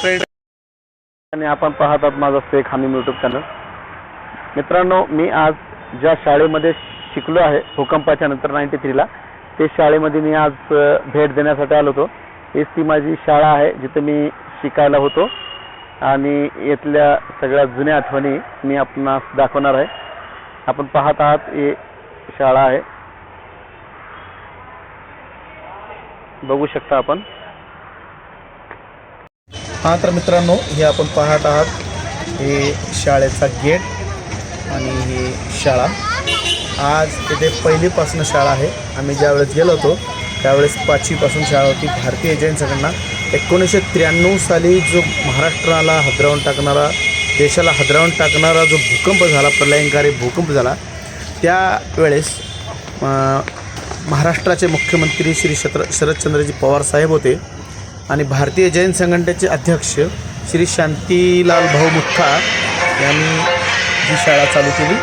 Friend आणि आपण पाहत आहात माझा फेक हमीम यूट्यूब चॅनल मित्रांनो मी आज ज्या शाळेमध्ये शिकलो आहे भूकंपाच्या नंतर नाईन्टी थ्रीला ते शाळेमध्ये मी आज भेट देण्यासाठी आलो होतो. हीच ती माझी शाळा आहे जिथे मी शिकायला होतो. आणि इथल्या सगळ्या जुन्या आठवणी मी आपणास दाखवणार आहे. आपण पाहत आहात ही शाळा आहे. बघू शकता आपण. हा तर मित्रांनो हे आपण पाहत आहात. हे शाळेचा गेट आणि ही शाळा. आज तिथे पहिलीपासून शाळा आहे. आम्ही ज्यावेळेस गेलो होतो त्यावेळेस पाचवीपासून शाळा होती भारतीय जैन एकोणीसशे त्र्याण्णव साली जो महाराष्ट्राला हादरावून टाकणारा देशाला हादरावून टाकणारा जो भूकंप झाला प्रलयंकारी भूकंप झाला त्यावेळेस महाराष्ट्राचे मुख्यमंत्री श्री शत्र शरदचंद्रजी पवार साहेब होते. आणि भारतीय जैन संघटनेचे अध्यक्ष श्री शांतीलाल भाऊ मुठ्ठा यांनी ही शाळा चालू केली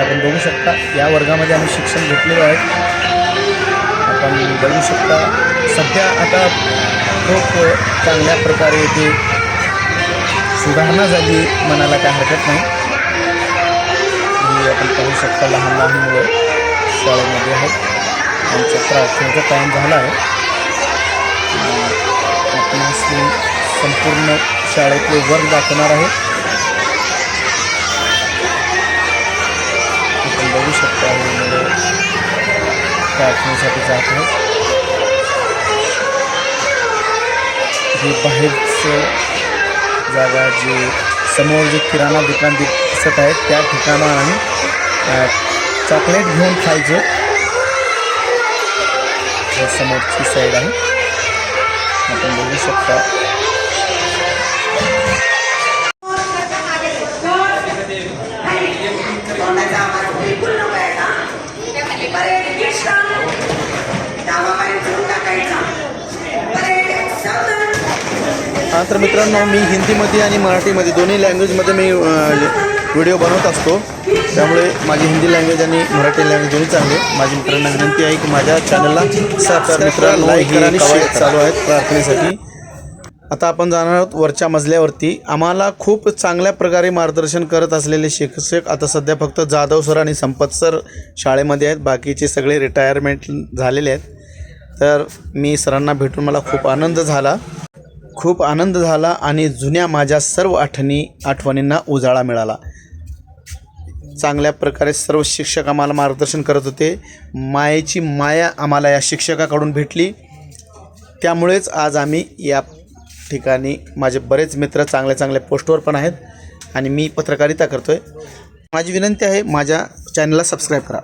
आपण बघू शकता. या वर्गामध्ये आम्ही शिक्षण घेतलेलो आहे. आपण बघू शकता. सध्या आता खूप चांगल्या प्रकारे इथे सुधारणा झाली म्हणायला काय हरकत नाही. आपण पाहू शकता लहान लहान मुलं शाळेमध्ये आहेत. आमच्या प्रार्थनेचा टाईम झाला आहे. आपण संपूर्ण शाळेतले वर्ग दाखवणार आहे. आपण बघू शकता हे मुलं प्रार्थनेसाठी जात आहेत हे बाहेरचं जागा जे समोर जे किराणा दुकान दिसत आहे, त्या ठिकाणावर आम्ही चॉकलेट घेऊन खायचो. हे समोरची साईड आहे. आपण बघू शकता. हा तर मित्रांनो मी हिंदीमध्ये आणि मराठीमध्ये दोन्ही लँग्वेजमध्ये मी व्हिडिओ बनवत असतो. त्यामुळे माझी हिंदी लँग्वेज आणि मराठी लँग्वेज दोन्ही चांगली. माझी मित्रांना विनंती आहे की माझ्या चॅनलला सबस्क्राईब करा लाईक करा आणि शेअर चालू आहेत प्रार्थनेसाठी. आता आपण जाणार आहोत वरच्या मजल्यावरती. आम्हाला खूप चांगल्या प्रकारे मार्गदर्शन करत असलेले शिक्षक आता सध्या फक्त जाधव सर आणि संपत सर शाळेमध्ये आहेत. बाकीचे सगळे रिटायरमेंट झालेले आहेत. तर मी सरांना भेटून मला खूप आनंद झाला. खूप आनंद झाला आणि जुन्या माझ्या सर्व आठवणी आठवणींना उजाळा मिळाला. चांगल्या प्रकारे सर्व शिक्षक आम्हाला मार्गदर्शन करत होते. मायेची माया आम्हाला या शिक्षकाकडून भेटली. त्यामुळेच आज आम्ही या ठिकाणी माझे बरेच मित्र चांगल्या चांगल्या पोस्टवर पण आहेत आणि मी पत्रकारिता करतो आहे माझी विनंती आहे माझ्या चॅनलला सबस्क्राईब करा.